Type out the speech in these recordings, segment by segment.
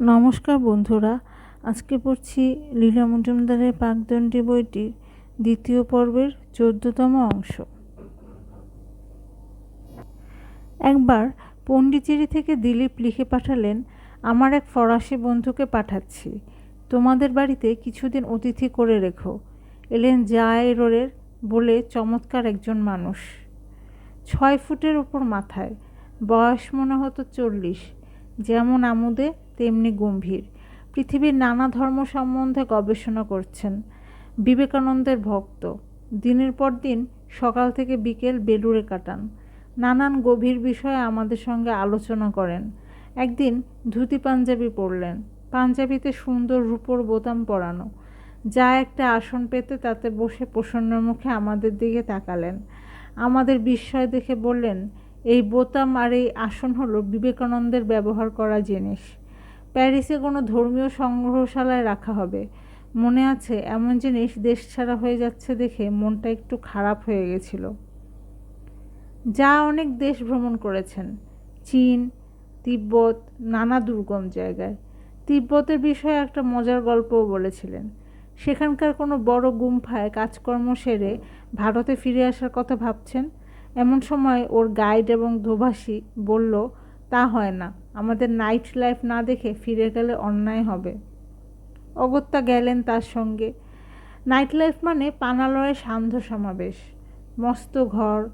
নমস্কার বন্ধুরা, আজকে পড়ছি লীলা মজুমদারের পাকদণ্ডী বইটির দ্বিতীয় পর্বের চোদ্দতম অংশ। একবার পণ্ডিচেরি থেকে দিলীপ লিখে পাঠালেন, আমার এক ফরাসি বন্ধুকে পাঠাচ্ছি। তোমাদের বাড়িতে কিছুদিন অতিথি করে রেখো। এলেন জায়রোরের বলে চমৎকার একজন মানুষ। ছয় ফুটের ওপর মাথায়, বয়স মনে হতো চল্লিশ। যেমন আমুদে, তেমনি গম্ভীর। পৃথিবীর নানা ধর্ম সম্বন্ধে গবেষণা করছেন। বিবেকানন্দের ভক্ত। দিনের পর দিন সকাল থেকে বিকেল বেলুড়ে কাটান। নানান গভীর বিষয়ে আমাদের সঙ্গে আলোচনা করেন। একদিন ধুতি পাঞ্জাবি পরলেন। পাঞ্জাবিতে সুন্দর রূপোর বোতাম পরানো। যা একটা আসন পেতে তাতে বসে প্রসন্ন মুখে আমাদের দিকে তাকালেন। আমাদের বিস্ময় দেখে বললেন এই বোতাম আর এই আসন হলো বিবেকানন্দের ব্যবহার করা জিনিস। প্যারিসে কোনো ধর্মীয় সংগ্রহশালায় রাখা হবে। মনে আছে, এমন জিনিস দেশ ছাড়া হয়ে যাচ্ছে দেখে মনটা একটু খারাপ হয়ে গেছিল। যা অনেক দেশ ভ্রমণ করেছেন। চীন, তিব্বত, নানা দুর্গম জায়গায়। তিব্বতের বিষয়ে একটা মজার গল্পও বলেছিলেন। সেখানকার কোনো বড় গুম্ফায় কাজকর্ম সেরে ভারতে ফিরে আসার কথা ভাবছেন? এমন সময় ওর গাইড এবং দোভাষী বলল, তা হয় না, আমাদের নাইট লাইফ না দেখে ফিরে গেলে অন্যায় হবে। অগত্যা গেলেন তার সঙ্গে। নাইট লাইফ মানে পানালয়ে সান্ধ্য সমাবেশ। মস্ত ঘর,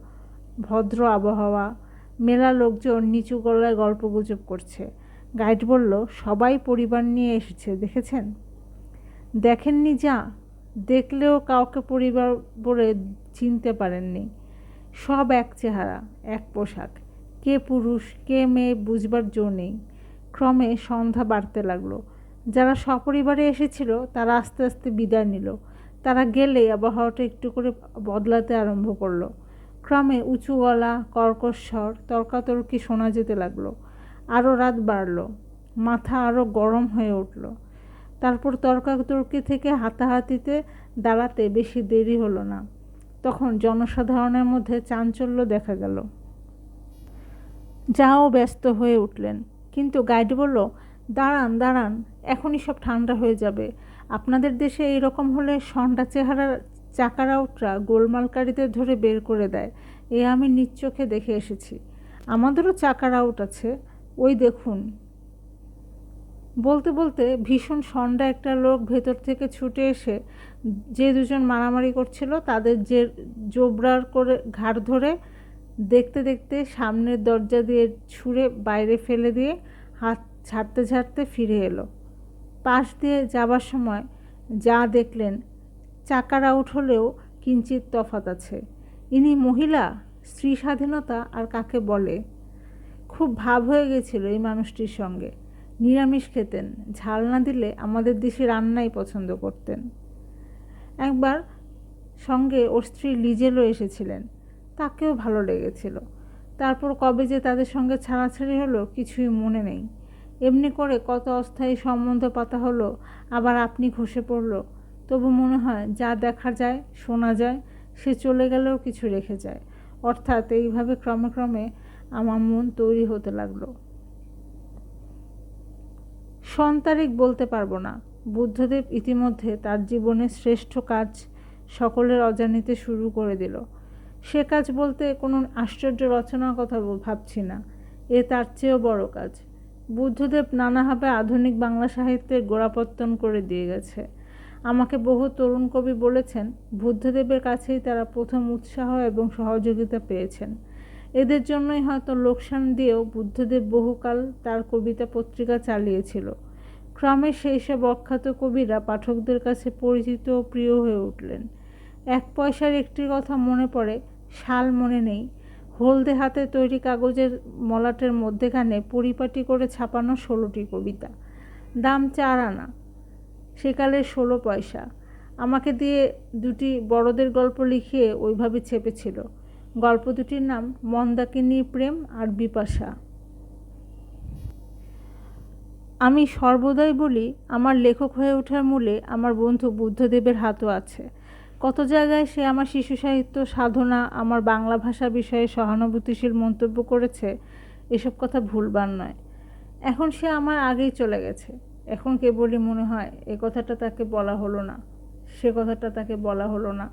ভদ্র আবহাওয়া, মেলা লোকজন নিচু গলায় গল্পগুজব করছে। গাইড বলল, সবাই পরিবার নিয়ে এসেছে, দেখেছেন? দেখেননি যা, দেখলেও কাউকে পরিবার বলে চিনতে পারেননি। সব এক চেহারা, এক পোশাক। কে পুরুষ, কে মেয়ে বুঝবার জো নেই। ক্রমে সন্ধ্যা বাড়তে লাগল। যারা সপরিবারে এসেছিল, তারা আস্তে আস্তে বিদায় নিল। তারা গেলে আবহাওয়াটা একটু করে বদলাতে আরম্ভ করল। ক্রমে উঁচু গলা, কর্কশ স্বর, তর্কাতর্কি শোনা যেতে লাগল। আরও রাত বাড়ল। মাথা আরও গরম হয়ে উঠল। তারপর তর্কাতর্কি থেকে হাতাহাতিতে দাঁড়াতে বেশি দেরি হলো না। তখন জনসাধারণের মধ্যে চাঞ্চল্য দেখা গেল। যাও ব্যস্ত হয়ে উঠলেন। কিন্তু গাইড বলল, দাঁড়ান দাঁড়ান, এখনই সব ঠান্ডা হয়ে যাবে। আপনাদের দেশে এই রকম হলে সন্ডা চেহারার চাকারাউটরা গোলমালকারীদের ধরে বের করে দেয়। এ আমি নিজ চোখে দেখে এসেছি। আমাদেরও চাকার আউট আছে। ওই দেখুন বলতে বলতে ভীষণ সন্ডা একটা লোক ভেতর থেকে ছুটে এসে যে দুজন মারামারি করছিল তাদের যে জোবরার করে ঘাড় ধরে দেখতে দেখতে সামনের দরজা দিয়ে ছুঁড়ে বাইরে ফেলে দিয়ে হাত ছাড়তে ছাড়তে ফিরে এলো। পাশ দিয়ে যাবার সময় যা দেখলেন, চাকার আউট হলেও কিঞ্চিত তফাত আছে। ইনি মহিলা, স্ত্রী স্বাধীনতা আর কাকে বলে? খুব ভাব হয়ে গেছিল এই মানুষটির সঙ্গে। নিরামিষ খেতেন। ঝাল না দিলে আমাদের দেশে রান্নাই পছন্দ করতেন। একবার সঙ্গে ওর স্ত্রী লিজেলও এসেছিলেন। তাকেও ভালো লেগেছিল। তারপর কবে যে তাদের সঙ্গে ছাড়াছাড়ি হলো কিছুই মনে নেই। এমনি করে কত অস্থায়ী সম্বন্ধ পাতা হলো, আবার আপনি খসে পড়ল। তবু মনে হয় যা দেখা যায়, শোনা যায়, সে চলে গেলেও কিছু রেখে যায়। অর্থাৎ এইভাবে ক্রমে ক্রমে আমার মন তৈরি হতে লাগল। সন্তারিক বলতে পারব না। বুদ্ধদেব ইতিমধ্যে তার জীবনের শ্রেষ্ঠ কাজ সকলের অজানিতে শুরু করে দিল। সে কাজ বলতে কোনো আশ্চর্য রচনার কথা ভাবছি না। এ তার চেয়েও বড় কাজ। বুদ্ধদেব নানাভাবে আধুনিক বাংলা সাহিত্যের গোড়াপত্তন করে দিয়ে গেছে। আমাকে বহু তরুণ কবি বলেছেন, বুদ্ধদেবের কাছেই তারা প্রথম উৎসাহ এবং সহযোগিতা পেয়েছেন। এদের জন্যই হয়তো লোকসান দিয়েও বুদ্ধদেব বহুকাল তার কবিতা পত্রিকা চালিয়েছিল। ক্রমে সেই সব অখ্যাত কবিরা পাঠকদের কাছে পরিচিত ও প্রিয় হয়ে উঠলেন। এক পয়সার একটি কথা মনে পড়ে শাল মনে নেই। হলদে হাতে তৈরি কাগজের মলাটের মধ্যেখানে পরিপাটি করে ছাপানো ষোলোটি কবিতা। দাম চার আনা। সেকালে ষোলো পয়সা। আমাকে দিয়ে দুটি বড়দের গল্প লিখিয়ে ওইভাবে ছেপেছিল। গল্প দুটির নাম মন্দাকিনী প্রেম আর বিপাশা। আমি সর্বদাই বলি, আমার লেখক হয়ে ওঠার মূলে আমার বন্ধু বুদ্ধদেবের হাতও আছে। কত জায়গায় সে আমার শিশু সাহিত্য, সাধনা, আমার বাংলা ভাষা বিষয়ে সহানুভূতিশীল মন্তব্য করেছে, এসব কথা ভুলবার নয়। এখন সে আমার আগেই চলে গেছে। এখন কেবলই মনে হয়, এ কথাটা তাকে বলা হলো না, সে কথাটা তাকে বলা হলো না।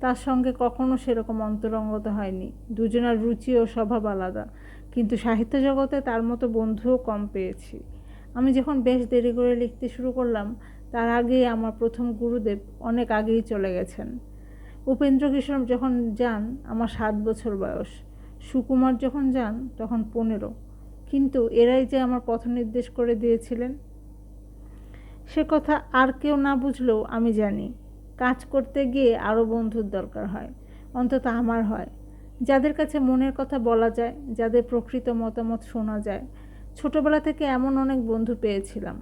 তার সঙ্গে কখনো সেরকম অন্তরঙ্গতা হয়নি। দুজনার রুচি ও স্বভাব আলাদা। কিন্তু সাহিত্য জগতে তার মতো বন্ধুও কম পেয়েছি। আমি যখন বেশ দেরি করে লিখতে শুরু করলাম, তার আগেই আমার প্রথম গুরুদেব অনেক আগেই চলে গেছেন। উপেন্দ্র কিশোর যখন যান, আমার সাত বছর বয়স। সুকুমার যখন যান, তখন পনেরো। কিন্তু এরাই যে আমার পথ নির্দেশ করে দিয়েছিলেন, সে কথা আর কেউ না বুঝলেও আমি জানি। কাজ করতে গিয়ে আরও বন্ধুর দরকার হয়, অন্তত আমার হয়। যাদের কাছে মনের কথা বলা যায়, যাদের প্রকৃত মতামত শোনা যায়, ছোটবেলা থেকে এমন অনেক বন্ধু পেয়েছিলাম।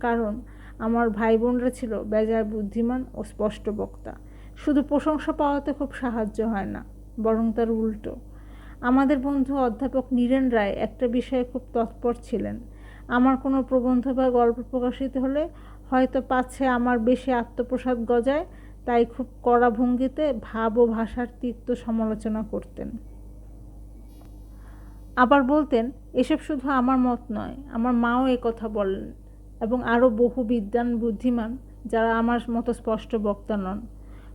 কারণ আমার ভাই বোনরা ছিল বেজায় বুদ্ধিমান ও স্পষ্ট বক্তা। শুধু প্রশংসা পাওয়াতে খুব সাহায্য হয় না, বরং তার উল্টো। আমাদের বন্ধু অধ্যাপক নীরেন রায় একটা বিষয়ে খুব তৎপর ছিলেন। আমার কোনো প্রবন্ধ বা গল্প প্রকাশিত হলে হয়তো পাচ্ছে আমার বেশি আত্মপ্রসাদ গজায়, তাই খুব কড়া ভঙ্গিতে ভাব ও ভাষার তিক্ত সমালোচনা করতেন। আবার বলতেন, এসব শুধু আমার মত নয়, আমার মাও এ কথা বলেন এবং আরও বহু বিদ্যান বুদ্ধিমান যারা আমার মতো স্পষ্ট বক্তা নন।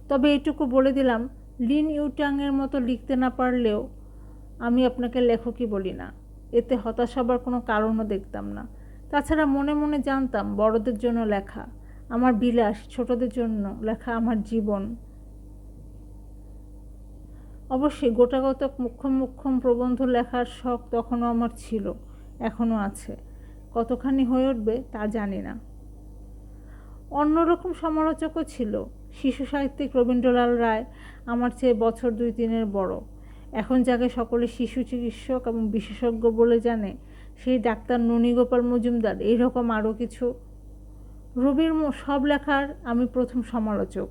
তবে এটুকু বলে দিলাম, লিন ইউটাংয়ের মতো লিখতে না পারলেও আমি আপনাকে লেখকই বলি না। এতে হতাশ হবার কোনো কারণও দেখতাম না। তাছাড়া মনে মনে জানতাম বড়দের জন্য লেখা, আমার বিলাস, ছোটদের জন্য লেখা আমার জীবন। অবশ্যই গোটাগত মুখ্যম মুখ্যম প্রবন্ধ লেখার শখ তখনও আমার ছিল, এখনও আছে। কতখানি হয়ে উঠবে তা জানি না। অন্যরকম সমালোচকও ছিল। শিশু সাহিত্যিক রবীন্দ্রলাল রায় আমার চেয়ে বছর দুই তিনের বড়। এখন যাকে সকলে শিশু চিকিৎসক এবং বিশেষজ্ঞ বলে জানে সেই ডাক্তার ননীগোপাল মজুমদার এইরকম আরও কিছু? রবির সব লেখার আমি প্রথম সমালোচক।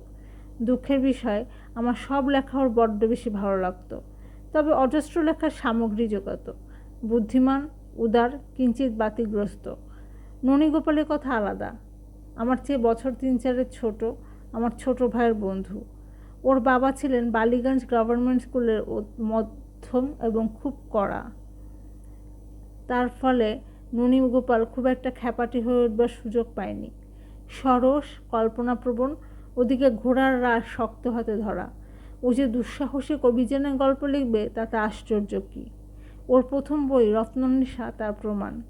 দুঃখের বিষয়, আমার সব লেখা ওর বড্ড বেশি ভালো লাগতো। তবে অজস্র লেখার সামগ্রী জোগাত। বুদ্ধিমান, উদার কিঞ্চিত বাতিগ্রস্ত। ননীগোপালের কথা আলাদা। আমার চেয়ে বছর তিন চারের ছোট, আমার ছোট ভাইয়ের বন্ধু। ওর বাবা ছিলেন বালিগঞ্জ গভর্নমেন্ট স্কুলের মধ্যম এবং খুব কড়া। ফলে ননী গোপাল খুব একটা খ্যাপাটি হয়ে উঠবার সুযোগ পায়নি। সরস, কল্পনাপ্রবণ, ওদিকে ঘোড়ার রাস শক্ত হাতে ধরা। ও যে দুঃসাহসিক অভিযানের গল্প লিখবে, তাতে আশ্চর্য কী? ওর প্রথম বই রত্ননিশা, তার প্রমাণ।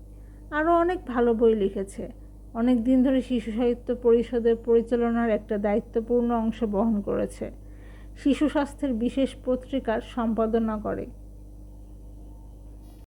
আরও অনেক ভালো বই লিখেছে। অনেক দিন ধরে শিশু সাহিত্য পরিষদের পরিচালনার একটা দায়িত্বপূর্ণ অংশ বহন করেছে। শিশু স্বাস্থ্যের বিশেষ পত্রিকার সম্পাদনা করে।